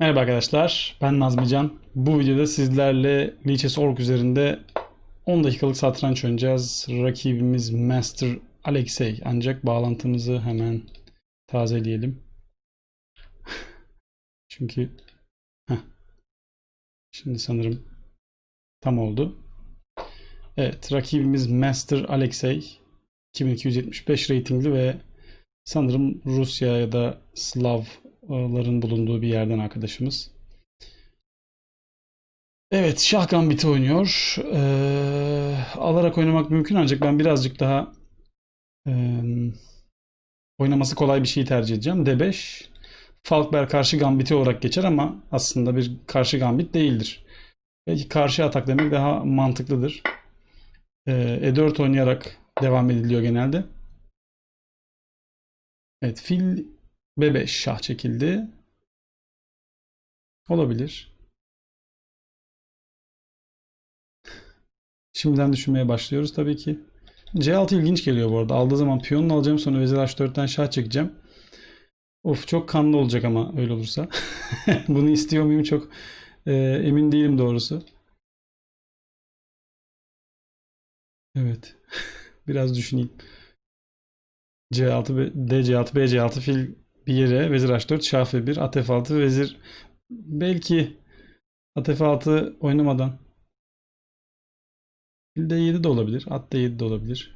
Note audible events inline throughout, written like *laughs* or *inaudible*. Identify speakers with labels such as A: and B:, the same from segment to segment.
A: Merhaba arkadaşlar, ben Nazmican. Bu videoda sizlerle Lichess.org üzerinde 10 dakikalık satranç oynayacağız. Rakibimiz Master Alexey. Ancak bağlantımızı hemen tazeleyelim. *laughs* Çünkü Heh. şimdi sanırım tam oldu. Evet, rakibimiz Master Alexey. 2275 reytingli ve sanırım Rusya ya da Slavların bulunduğu bir yerden arkadaşımız. Evet, şah gambiti oynuyor. Ee, alarak oynamak mümkün ancak ben birazcık daha e, oynaması kolay bir şeyi tercih edeceğim. D5 Falkberg karşı gambiti olarak geçer ama aslında bir karşı gambit değildir. Belki karşı atak demek daha mantıklıdır. Ee, E4 oynayarak devam ediliyor genelde. Evet, fil B5 şah çekildi. Olabilir. Şimdiden düşünmeye başlıyoruz tabii ki. C6 ilginç geliyor bu arada. Aldığı zaman piyonunu alacağım sonra vezir H4'ten şah çekeceğim. Of çok kanlı olacak ama öyle olursa. *laughs* Bunu istiyor muyum çok e, emin değilim doğrusu. Evet. *laughs* Biraz düşüneyim. C6, B- DC6, BC6 fil bir yere vezir H4 şah F1 at F6 vezir belki at F6 oynamadan fil D7 de olabilir. At D7 de olabilir.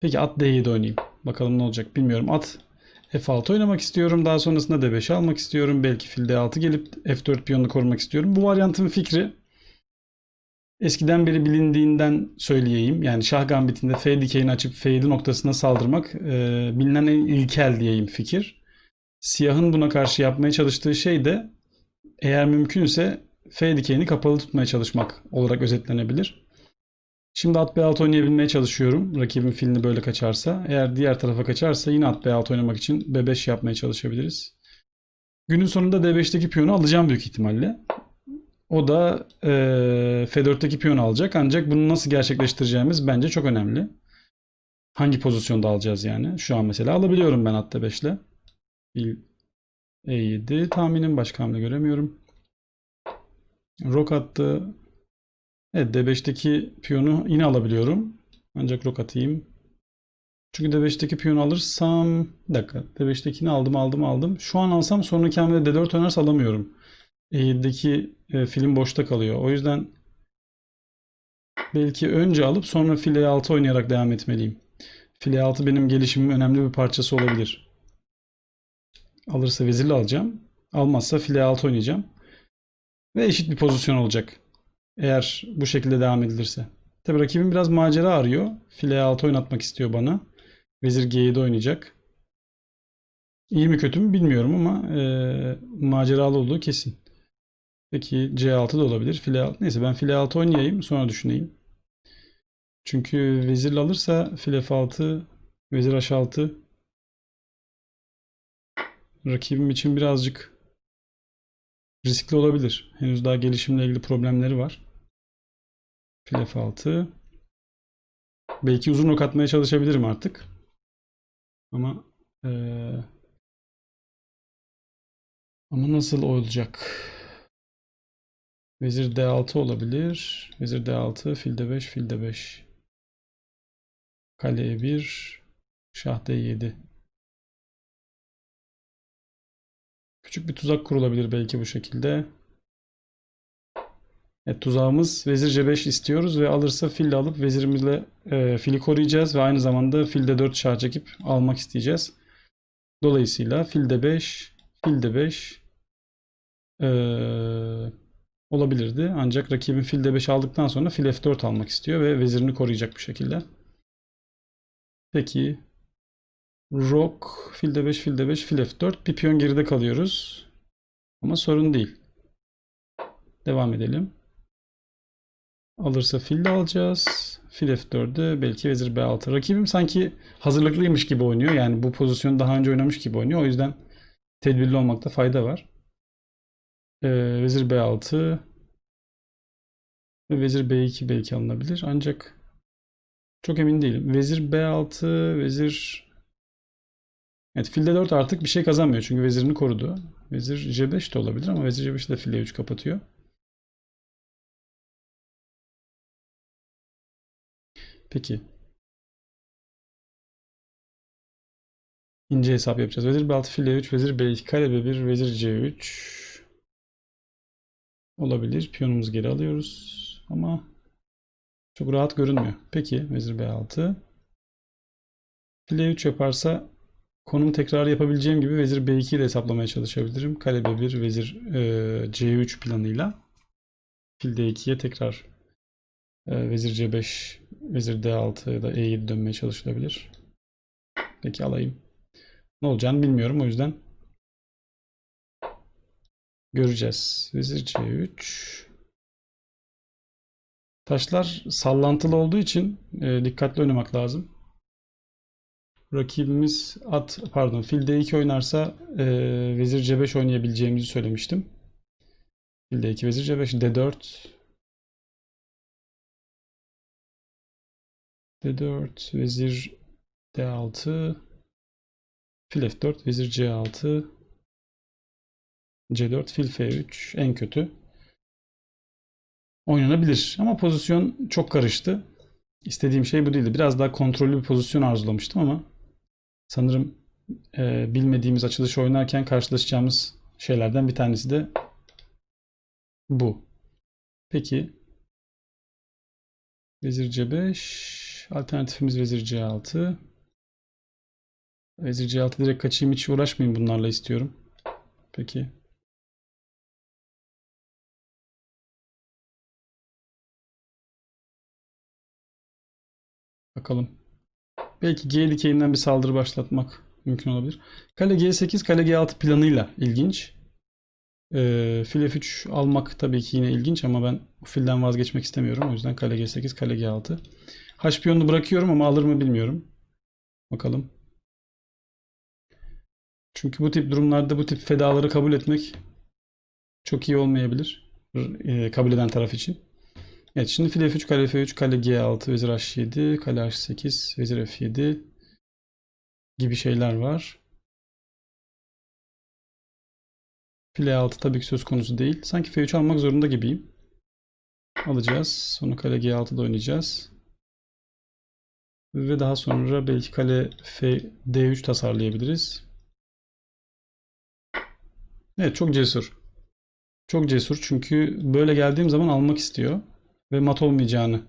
A: Peki at D7 oynayayım. Bakalım ne olacak bilmiyorum. At F6 oynamak istiyorum. Daha sonrasında D5 almak istiyorum. Belki fil D6 gelip F4 piyonunu korumak istiyorum. Bu varyantın fikri eskiden beri bilindiğinden söyleyeyim. Yani şah gambitinde F dikeyini açıp F7 noktasına saldırmak e, bilinen en ilkel diyeyim fikir. Siyahın buna karşı yapmaya çalıştığı şey de eğer mümkünse F dikeyini kapalı tutmaya çalışmak olarak özetlenebilir. Şimdi at B6 oynayabilmeye çalışıyorum. Rakibin filini böyle kaçarsa. Eğer diğer tarafa kaçarsa yine at B6 oynamak için B5 yapmaya çalışabiliriz. Günün sonunda D5'teki piyonu alacağım büyük ihtimalle. O da e, F4'teki piyonu alacak. Ancak bunu nasıl gerçekleştireceğimiz bence çok önemli. Hangi pozisyonda alacağız yani? Şu an mesela alabiliyorum ben at D5 ile. Fil E7 tahminim başka hamle göremiyorum. Rok attı. Evet D5'teki piyonu yine alabiliyorum. Ancak rok atayım. Çünkü D5'teki piyonu alırsam... Bir dakika. D5'tekini aldım aldım aldım. Şu an alsam sonraki hamlede D4 oynarsa alamıyorum. E7'deki e, film boşta kalıyor. O yüzden belki önce alıp sonra file 6 oynayarak devam etmeliyim. File 6 benim gelişimin önemli bir parçası olabilir. Alırsa vezirle alacağım. Almazsa file 6 oynayacağım. Ve eşit bir pozisyon olacak. Eğer bu şekilde devam edilirse. Tabi rakibim biraz macera arıyor. File 6 oynatmak istiyor bana. Vezir G7 oynayacak. İyi mi kötü mü bilmiyorum ama e, maceralı olduğu kesin. Peki C6 da olabilir. File 6. Neyse ben file 6 oynayayım sonra düşüneyim. Çünkü vezirle alırsa file F6, vezir H6 rakibim için birazcık riskli olabilir. Henüz daha gelişimle ilgili problemleri var. File F6. Belki uzun ok atmaya çalışabilirim artık. Ama eee ama nasıl olacak? Vezir D6 olabilir. Vezir D6, fil D5, fil D5. Kale E1, şah D7. Küçük bir tuzak kurulabilir belki bu şekilde. Evet, tuzağımız vezir C5 istiyoruz ve alırsa fil de alıp vezirimizle e, fili koruyacağız ve aynı zamanda fil D4 şah çekip almak isteyeceğiz. Dolayısıyla fil D5, fil D5 e, olabilirdi. Ancak rakibin fil D5 aldıktan sonra fil F4 almak istiyor ve vezirini koruyacak bu şekilde. Peki Rok, fil D5, fil D5, fil F4. Bir piyon geride kalıyoruz. Ama sorun değil. Devam edelim. Alırsa fil de alacağız. Fil F4'de belki vezir B6. Rakibim sanki hazırlıklıymış gibi oynuyor. Yani bu pozisyonu daha önce oynamış gibi oynuyor. O yüzden tedbirli olmakta fayda var. Ee, vezir B6 ve vezir B2 belki alınabilir. Ancak çok emin değilim. Vezir B6, vezir Evet fil D4 artık bir şey kazanmıyor çünkü vezirini korudu. Vezir C5 de olabilir ama vezir C5 de fil E3 kapatıyor. Peki. İnce hesap yapacağız. Vezir B6 fil E3 vezir B2 kare B1 vezir C3 olabilir. Piyonumuzu geri alıyoruz. Ama çok rahat görünmüyor. Peki vezir B6 fil E3 yaparsa konum tekrarı yapabileceğim gibi vezir B2'yi de hesaplamaya çalışabilirim. Kale B1 vezir e, C3 planıyla fil D2'ye tekrar e, vezir C5 vezir D6 ya da E7 dönmeye çalışılabilir. Peki alayım. Ne olacağını bilmiyorum o yüzden göreceğiz. Vezir C3 Taşlar sallantılı olduğu için e, dikkatli oynamak lazım. Rakibimiz at pardon fil D2 oynarsa e, vezir C5 oynayabileceğimizi söylemiştim. Fil D2 vezir C5 D4 D4 vezir D6 fil F4 vezir C6 C4 fil F3 en kötü oynanabilir. Ama pozisyon çok karıştı. İstediğim şey bu değildi. Biraz daha kontrollü bir pozisyon arzulamıştım ama sanırım e, bilmediğimiz açılış oynarken karşılaşacağımız şeylerden bir tanesi de bu. Peki Vezir C5 alternatifimiz Vezir C6 Vezir C6 direkt kaçayım hiç uğraşmayayım bunlarla istiyorum. Peki Bakalım. Belki G dikeyinden bir saldırı başlatmak mümkün olabilir. Kale G8, kale G6 planıyla ilginç. Ee, fil F3 almak tabii ki yine ilginç ama ben filden vazgeçmek istemiyorum. O yüzden kale G8, kale G6. H piyonunu bırakıyorum ama alır mı bilmiyorum. Bakalım. Çünkü bu tip durumlarda bu tip fedaları kabul etmek çok iyi olmayabilir. E, kabul eden taraf için. Evet şimdi fil F3, kale F3, kale G6, vezir H7, kale H8, vezir F7 gibi şeyler var. Fil E6 tabii ki söz konusu değil. Sanki F3 almak zorunda gibiyim. Alacağız. Sonra kale G6'da oynayacağız. Ve daha sonra belki kale F D3 tasarlayabiliriz. Evet çok cesur. Çok cesur çünkü böyle geldiğim zaman almak istiyor ve mat olmayacağını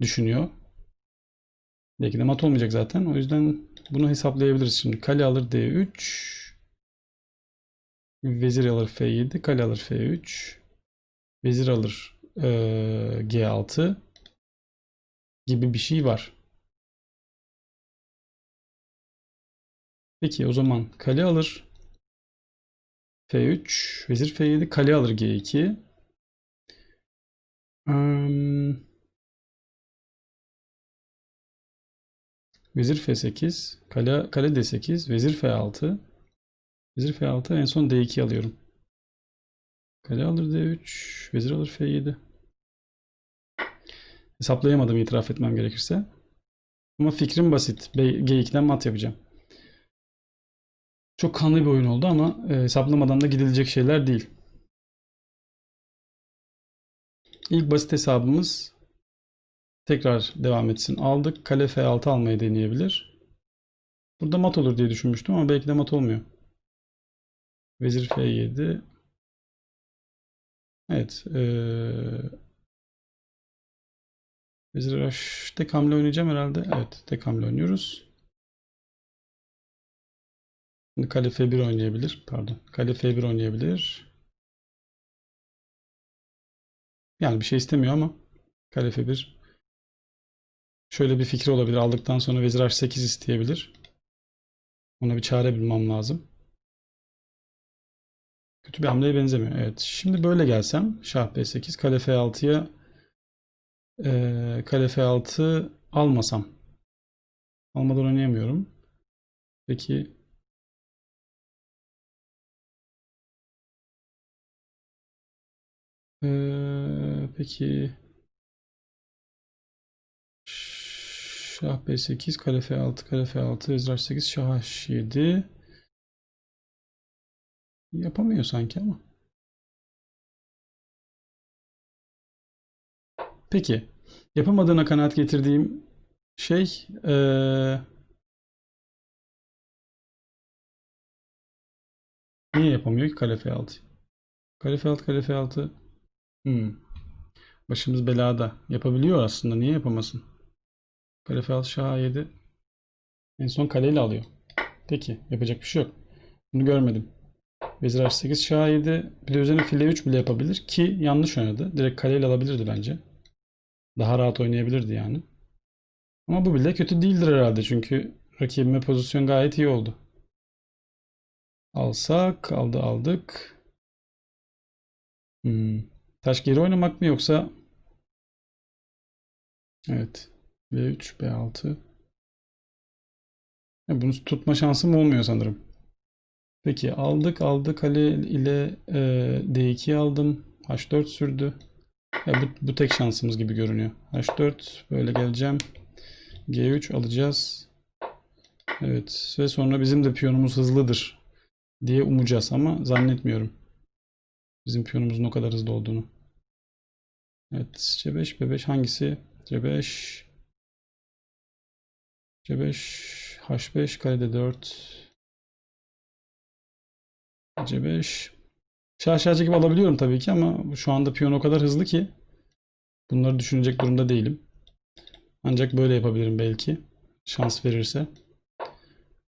A: düşünüyor. Belki de mat olmayacak zaten. O yüzden bunu hesaplayabiliriz şimdi. Kale alır D3. Vezir alır F7. Kale alır F3. Vezir alır e, G6 gibi bir şey var. Peki o zaman kale alır F3. Vezir F7. Kale alır G2. Um, vezir F8, kale, kale D8, vezir F6, vezir F6 en son D2 alıyorum. Kale alır D3, vezir alır F7. Hesaplayamadım itiraf etmem gerekirse. Ama fikrim basit. G2'den mat yapacağım. Çok kanlı bir oyun oldu ama e, hesaplamadan da gidilecek şeyler değil. İlk basit hesabımız tekrar devam etsin. Aldık. Kale F6 almayı deneyebilir. Burada mat olur diye düşünmüştüm ama belki de mat olmuyor. Vezir F7. Evet. Ee... Vezir H tek hamle oynayacağım herhalde. Evet. Tek hamle oynuyoruz. Şimdi kale F1 oynayabilir. Pardon. Kale F1 oynayabilir. Yani bir şey istemiyor ama kale F1 şöyle bir fikri olabilir. Aldıktan sonra vezir H8 isteyebilir. Ona bir çare bulmam lazım. Kötü bir hamleye benzemiyor. Evet. Şimdi böyle gelsem şah B8 kale F6'ya e, kale F6 almasam almadan oynayamıyorum. Peki Ee, peki Şah B8, kale F6, kale F6, vezir H8, şah H7. Yapamıyor sanki ama. Peki. Yapamadığına kanaat getirdiğim şey eee, niye yapamıyor ki kale F6? Kale F6 kale F6 hmm. Başımız belada. Yapabiliyor aslında. Niye yapamasın? Kale F6 Şah A7 en son kaleyle alıyor. Peki. Yapacak bir şey yok. Bunu görmedim. Vezir H8 Şah A7 bir de üzerine file 3 bile yapabilir ki yanlış oynadı. Direkt kaleyle alabilirdi bence. Daha rahat oynayabilirdi yani. Ama bu bile kötü değildir herhalde çünkü rakibime pozisyon gayet iyi oldu. Alsak, aldı aldık. Hmm. Taş geri oynamak mı yoksa Evet. B3, B6. Ya bunu tutma şansım olmuyor sanırım. Peki aldık aldık kale ile e, D2 aldım. H4 sürdü. Ya bu, bu tek şansımız gibi görünüyor. H4 böyle geleceğim. G3 alacağız. Evet ve sonra bizim de piyonumuz hızlıdır diye umacağız ama zannetmiyorum. Bizim piyonumuzun o kadar hızlı olduğunu. Evet C5 B5 hangisi? C5 C5 H5 karede 4 C5 Şah şah çekip alabiliyorum tabii ki ama şu anda piyon o kadar hızlı ki bunları düşünecek durumda değilim. Ancak böyle yapabilirim belki. Şans verirse.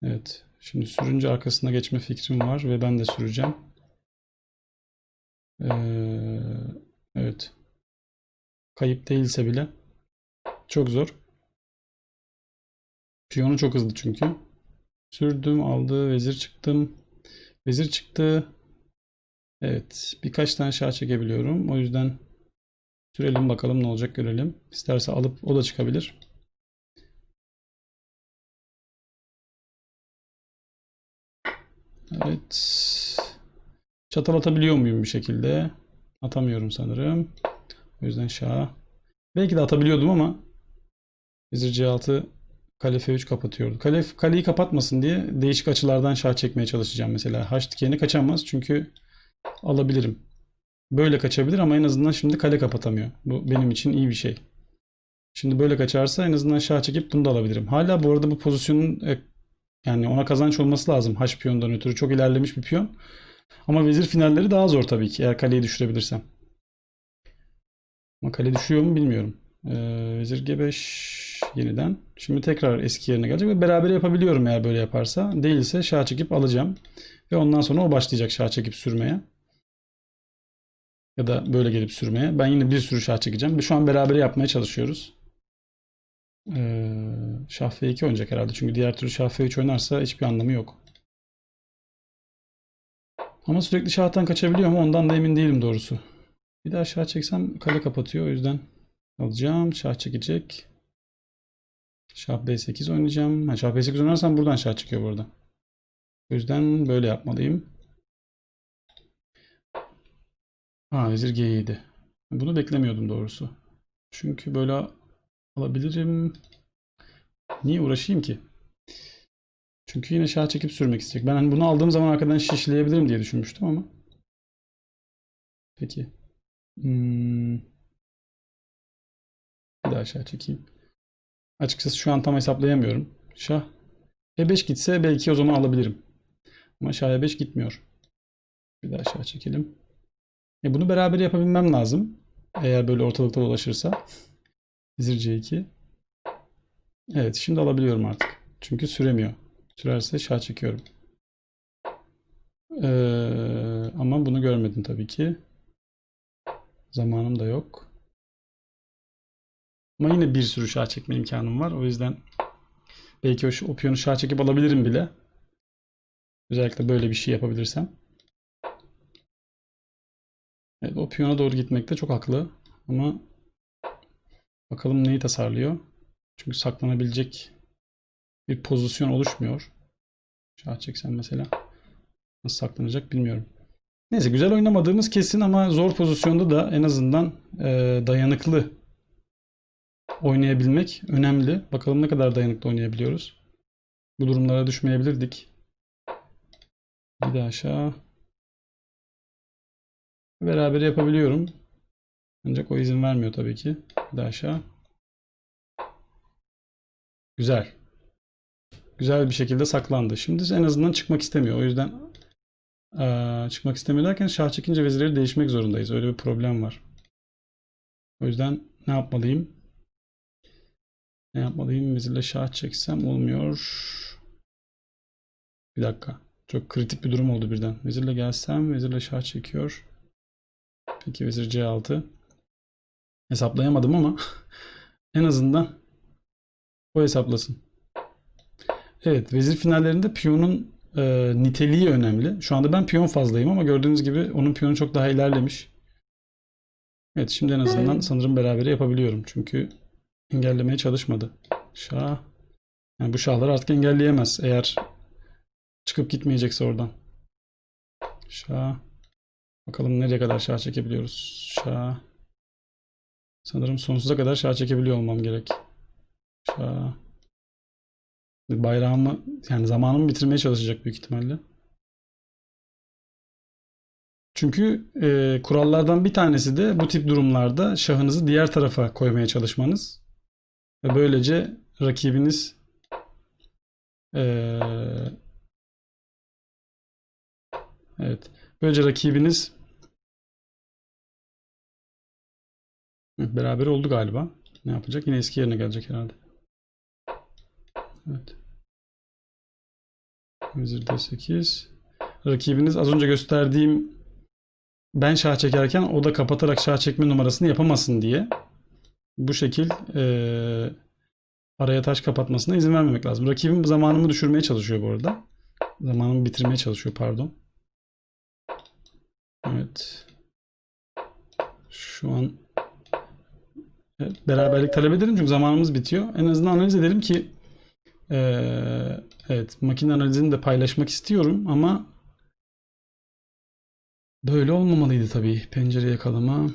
A: Evet. Şimdi sürünce arkasına geçme fikrim var ve ben de süreceğim. Ee, evet. Kayıp değilse bile çok zor. Piyonu çok hızlı çünkü. Sürdüm, aldı, vezir çıktım. Vezir çıktı. Evet, birkaç tane şah çekebiliyorum. O yüzden sürelim bakalım ne olacak görelim. İsterse alıp o da çıkabilir. Evet. Çatal atabiliyor muyum bir şekilde? Atamıyorum sanırım. O yüzden şah. Belki de atabiliyordum ama Vezir C6 kale F3 kapatıyordu. Kale, kaleyi kapatmasın diye değişik açılardan şah çekmeye çalışacağım mesela. H dikeni kaçamaz çünkü alabilirim. Böyle kaçabilir ama en azından şimdi kale kapatamıyor. Bu benim için iyi bir şey. Şimdi böyle kaçarsa en azından şah çekip bunu da alabilirim. Hala bu arada bu pozisyonun e, yani ona kazanç olması lazım H piyondan ötürü. Çok ilerlemiş bir piyon. Ama vezir finalleri daha zor tabii ki eğer kaleyi düşürebilirsem. Ama kale düşüyor mu bilmiyorum. Ee, vezir G5 yeniden. Şimdi tekrar eski yerine gelecek ve beraber yapabiliyorum eğer böyle yaparsa. Değilse şah çekip alacağım. Ve ondan sonra o başlayacak şah çekip sürmeye. Ya da böyle gelip sürmeye. Ben yine bir sürü şah çekeceğim. Şu an beraber yapmaya çalışıyoruz. Ee, şah F2 oynayacak herhalde. Çünkü diğer türlü şah F3 oynarsa hiçbir anlamı yok. Ama sürekli şahtan kaçabiliyor mu ondan da emin değilim doğrusu. Bir daha şah çeksem kale kapatıyor. O yüzden alacağım. Şah çekecek. Şah B8 oynayacağım. Ha, şah B8 oynarsam buradan şah çıkıyor burada. O yüzden böyle yapmalıyım. Ha vezir G7. Bunu beklemiyordum doğrusu. Çünkü böyle alabilirim. Niye uğraşayım ki? Çünkü yine şah çekip sürmek isteyecek. Ben hani bunu aldığım zaman arkadan şişleyebilirim diye düşünmüştüm ama. Peki. Hmm. Bir daha şah çekeyim. Açıkçası şu an tam hesaplayamıyorum. Şah E5 gitse belki o zaman alabilirim. Ama şah E5 gitmiyor. Bir daha şah çekelim. E bunu beraber yapabilmem lazım. Eğer böyle ortalıkta dolaşırsa. Vezir C2. Evet şimdi alabiliyorum artık. Çünkü süremiyor. Sürerse şah çekiyorum. Ee, ama bunu görmedim tabii ki. Zamanım da yok. Ama yine bir sürü şah çekme imkanım var. O yüzden belki o, o piyonu şah çekip alabilirim bile. Özellikle böyle bir şey yapabilirsem. Evet, o piyona doğru gitmekte çok haklı. Ama bakalım neyi tasarlıyor. Çünkü saklanabilecek bir pozisyon oluşmuyor. Şah çeksem mesela nasıl saklanacak bilmiyorum. Neyse güzel oynamadığımız kesin ama zor pozisyonda da en azından e, dayanıklı oynayabilmek önemli. Bakalım ne kadar dayanıklı oynayabiliyoruz. Bu durumlara düşmeyebilirdik. Bir daha aşağı. Beraber yapabiliyorum. Ancak o izin vermiyor tabii ki. Bir de aşağı. Güzel. Güzel bir şekilde saklandı. Şimdi en azından çıkmak istemiyor. O yüzden eee, çıkmak istemiyor şah çekince vezirleri değişmek zorundayız. Öyle bir problem var. O yüzden ne yapmalıyım? Ne yapmalıyım? Vezirle şah çeksem olmuyor. Bir dakika. Çok kritik bir durum oldu birden. Vezirle gelsem vezirle şah çekiyor. Peki vezir C6. Hesaplayamadım ama *laughs* en azından o hesaplasın. Evet, vezir finallerinde piyonun e, niteliği önemli. Şu anda ben piyon fazlayım ama gördüğünüz gibi onun piyonu çok daha ilerlemiş. Evet, şimdi en azından sanırım berabere yapabiliyorum. Çünkü engellemeye çalışmadı. Şah. Yani bu şahları artık engelleyemez eğer çıkıp gitmeyecekse oradan. Şah. Bakalım nereye kadar şah çekebiliyoruz. Şah. Sanırım sonsuza kadar şah çekebiliyor olmam gerek. Şah. Bayrağımı yani zamanımı bitirmeye çalışacak büyük ihtimalle. Çünkü e, kurallardan bir tanesi de bu tip durumlarda şahınızı diğer tarafa koymaya çalışmanız. Ve böylece rakibiniz e, evet böylece rakibiniz beraber oldu galiba. Ne yapacak? Yine eski yerine gelecek herhalde. Evet. Vezir D8. Rakibiniz az önce gösterdiğim ben şah çekerken o da kapatarak şah çekme numarasını yapamasın diye bu şekil eee, araya taş kapatmasına izin vermemek lazım. Rakibim zamanımı düşürmeye çalışıyor bu arada. Zamanımı bitirmeye çalışıyor pardon. Evet. Şu an Evet, beraberlik talep ederim çünkü zamanımız bitiyor. En azından analiz edelim ki eee, evet makine analizini de paylaşmak istiyorum ama böyle olmamalıydı tabii. Pencere yakalama.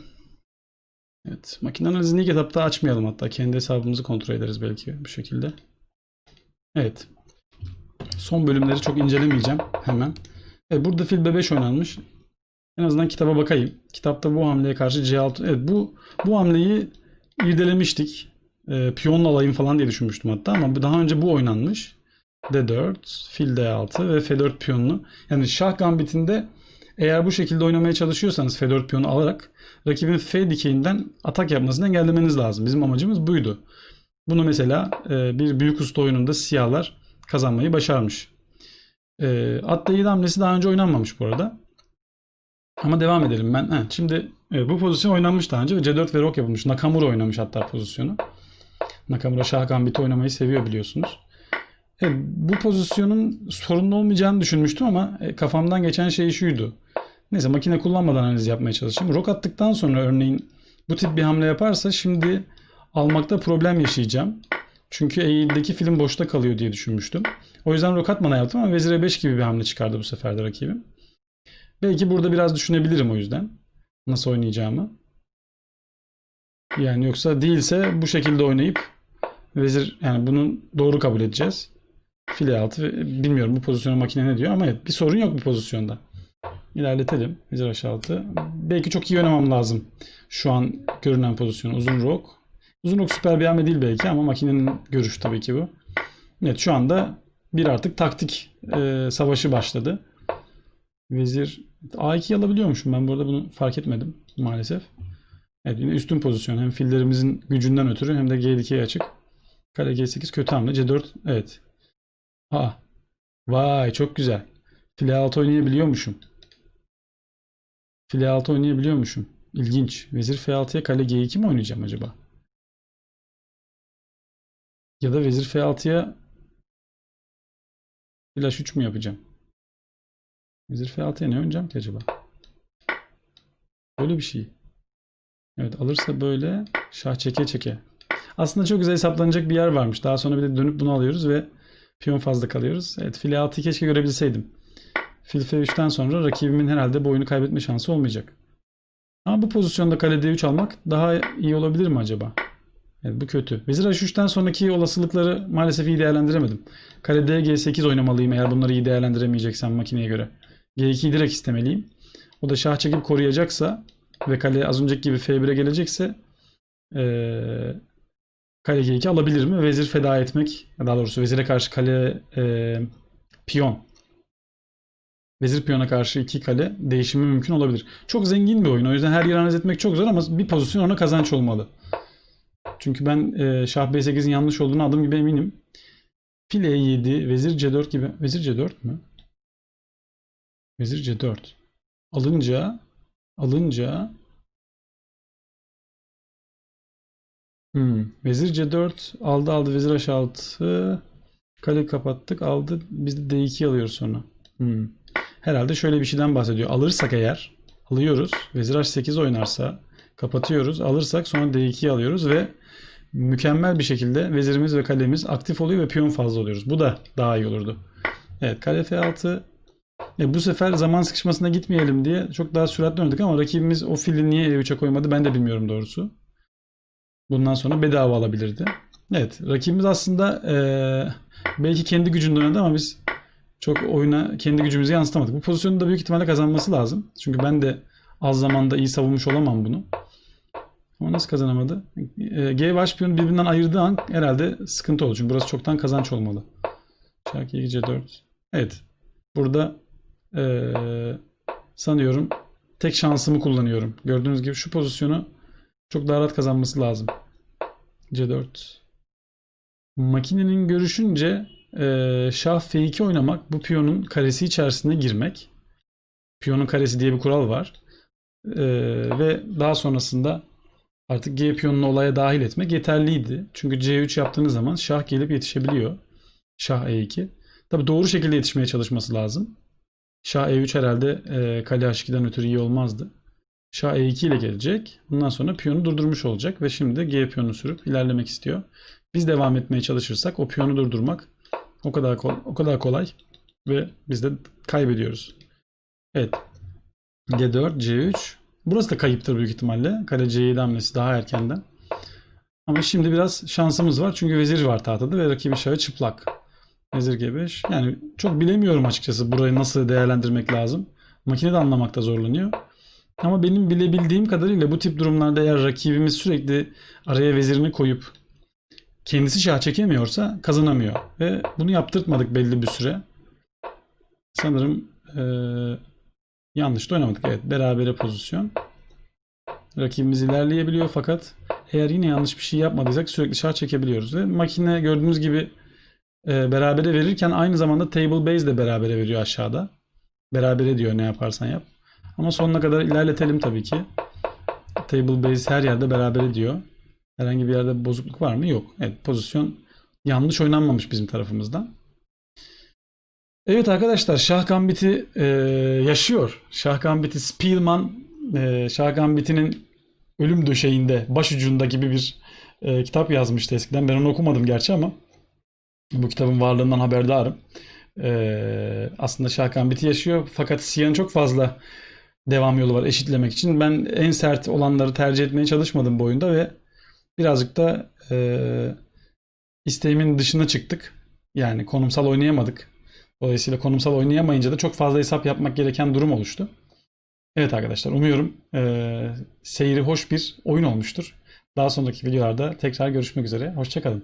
A: Evet, makine analizini ilk etapta açmayalım hatta. Kendi hesabımızı kontrol ederiz belki bu şekilde. Evet. Son bölümleri çok incelemeyeceğim hemen. Evet, burada fil B5 oynanmış. En azından kitaba bakayım. Kitapta bu hamleye karşı C6. Evet bu bu hamleyi irdelemiştik. E, piyonla alayım falan diye düşünmüştüm hatta ama daha önce bu oynanmış. D4, fil D6 ve F4 piyonlu. Yani şah gambitinde eğer bu şekilde oynamaya çalışıyorsanız F4 piyonu alarak rakibin F dikeyinden atak yapmasını engellemeniz lazım. Bizim amacımız buydu. Bunu mesela e, bir büyük usta oyununda siyahlar kazanmayı başarmış. E, at D7 hamlesi daha önce oynanmamış bu arada. Ama devam edelim ben. He, şimdi evet, bu pozisyon oynanmış daha önce ve C4 ve rok yapılmış. Nakamura oynamış hatta pozisyonu. Nakamura şah gambiti oynamayı seviyor biliyorsunuz. Evet, bu pozisyonun sorunlu olmayacağını düşünmüştüm ama e, kafamdan geçen şey şuydu. Neyse makine kullanmadan analiz yapmaya çalışayım. Rok attıktan sonra örneğin bu tip bir hamle yaparsa şimdi almakta problem yaşayacağım. Çünkü eğildeki film boşta kalıyor diye düşünmüştüm. O yüzden rok atmadan yaptım ama vezir e5 gibi bir hamle çıkardı bu sefer de rakibim. Belki burada biraz düşünebilirim o yüzden. Nasıl oynayacağımı. Yani yoksa değilse bu şekilde oynayıp vezir yani bunu doğru kabul edeceğiz. File altı bilmiyorum bu pozisyona makine ne diyor ama evet bir sorun yok bu pozisyonda. İlerletelim. Vezir H6. Belki çok iyi oynamam lazım. Şu an görünen pozisyon. Uzun rok. Uzun rok süper bir hamle değil belki ama makinenin görüşü tabii ki bu. Evet şu anda bir artık taktik e, savaşı başladı. Vezir A2'yi alabiliyormuşum. Ben burada bunu fark etmedim maalesef. Evet yine üstün pozisyon. Hem fillerimizin gücünden ötürü hem de G2'ye açık. Kale G8 kötü hamle. C4 evet. Ha. Vay çok güzel. File 6 oynayabiliyormuşum. File 6 oynayabiliyormuşum. İlginç. Vezir F6'ya kale G2 mi oynayacağım acaba? Ya da vezir F6'ya flash 3 mü yapacağım? Vezir F6'ya ne oynayacağım ki acaba? Böyle bir şey. Evet alırsa böyle şah çeke çeke. Aslında çok güzel hesaplanacak bir yer varmış. Daha sonra bir de dönüp bunu alıyoruz ve piyon fazla kalıyoruz. Evet file 6'yı keşke görebilseydim. Fil F3'ten sonra rakibimin herhalde bu oyunu kaybetme şansı olmayacak. Ama bu pozisyonda kale D3 almak daha iyi olabilir mi acaba? Evet, bu kötü. Vezir H3'ten sonraki olasılıkları maalesef iyi değerlendiremedim. Kale D G8 oynamalıyım eğer bunları iyi değerlendiremeyeceksem makineye göre. G2'yi direkt istemeliyim. O da şah çekip koruyacaksa ve kale az önceki gibi F1'e gelecekse eee kale G2 alabilir mi? Vezir feda etmek, daha doğrusu vezire karşı kale eee, piyon. Vezir piyona karşı iki kale değişimi mümkün olabilir. Çok zengin bir oyun. O yüzden her yeri analiz etmek çok zor ama bir pozisyon ona kazanç olmalı. Çünkü ben eee şah B8'in yanlış olduğunu adım gibi eminim. Fil E7, vezir C4 gibi. Vezir C4 mü? Vezir C4. Alınca alınca Hmm. Vezir C4 aldı aldı vezir H6 kale kapattık aldı biz de D2 alıyoruz sonra. Hmm. Herhalde şöyle bir şeyden bahsediyor. Alırsak eğer alıyoruz. Vezir H8 oynarsa kapatıyoruz. Alırsak sonra D2'yi alıyoruz ve mükemmel bir şekilde vezirimiz ve kalemiz aktif oluyor ve piyon fazla oluyoruz. Bu da daha iyi olurdu. Evet kale F6 e, bu sefer zaman sıkışmasına gitmeyelim diye çok daha süratli oynadık ama rakibimiz o fili niye E3'e koymadı ben de bilmiyorum doğrusu. Bundan sonra bedava alabilirdi. Evet rakibimiz aslında eee, belki kendi gücünde oynadı ama biz çok oyuna kendi gücümüzü yansıtamadık. Bu pozisyonu da büyük ihtimalle kazanması lazım. Çünkü ben de az zamanda iyi savunmuş olamam bunu. Ama nasıl kazanamadı? Eee, G baş piyonu birbirinden ayırdığı an herhalde sıkıntı oldu. Çünkü burası çoktan kazanç olmalı. Şarkı C4. Evet. Burada eee, sanıyorum tek şansımı kullanıyorum. Gördüğünüz gibi şu pozisyonu çok daha rahat kazanması lazım. C4. Makinenin görüşünce eee, şah F2 oynamak bu piyonun karesi içerisine girmek. Piyonun karesi diye bir kural var. Eee, ve daha sonrasında artık G piyonunu olaya dahil etmek yeterliydi. Çünkü C3 yaptığınız zaman şah gelip yetişebiliyor. Şah E2. Tabi doğru şekilde yetişmeye çalışması lazım. Şah E3 herhalde eee kale H2'den ötürü iyi olmazdı. Şah E2 ile gelecek. Bundan sonra piyonu durdurmuş olacak ve şimdi de G piyonunu sürüp ilerlemek istiyor. Biz devam etmeye çalışırsak o piyonu durdurmak o kadar o kadar kolay ve biz de kaybediyoruz. Evet. G4, C3. Burası da kayıptır büyük ihtimalle. Kale C7 hamlesi daha erkenden. Ama şimdi biraz şansımız var. Çünkü vezir var tahtada ve rakibin şahı çıplak. Vezir G5. Yani çok bilemiyorum açıkçası burayı nasıl değerlendirmek lazım. Makine de anlamakta zorlanıyor. Ama benim bilebildiğim kadarıyla bu tip durumlarda eğer rakibimiz sürekli araya vezirini koyup kendisi şah çekemiyorsa kazanamıyor. Ve bunu yaptırtmadık belli bir süre. Sanırım eee, yanlış da oynamadık. Evet berabere pozisyon. Rakibimiz ilerleyebiliyor fakat eğer yine yanlış bir şey yapmadıysak sürekli şah çekebiliyoruz. Ve makine gördüğünüz gibi eee berabere verirken aynı zamanda table base de berabere veriyor aşağıda. Berabere diyor ne yaparsan yap. Ama sonuna kadar ilerletelim tabii ki. Table base her yerde beraber ediyor. Herhangi bir yerde bozukluk var mı? Yok. Evet pozisyon yanlış oynanmamış bizim tarafımızdan. Evet arkadaşlar Şah Gambit'i e, yaşıyor. Şah Gambit'i Spielman e, Şah Gambit'inin ölüm döşeğinde başucunda gibi bir e, kitap yazmıştı eskiden. Ben onu okumadım gerçi ama bu kitabın varlığından haberdarım. E, aslında Şah Gambit'i yaşıyor fakat Siyah'ın çok fazla devam yolu var eşitlemek için. Ben en sert olanları tercih etmeye çalışmadım bu oyunda ve birazcık da e, isteğimin dışına çıktık. Yani konumsal oynayamadık. Dolayısıyla konumsal oynayamayınca da çok fazla hesap yapmak gereken durum oluştu. Evet arkadaşlar umuyorum e, seyri hoş bir oyun olmuştur. Daha sonraki videolarda tekrar görüşmek üzere. Hoşçakalın.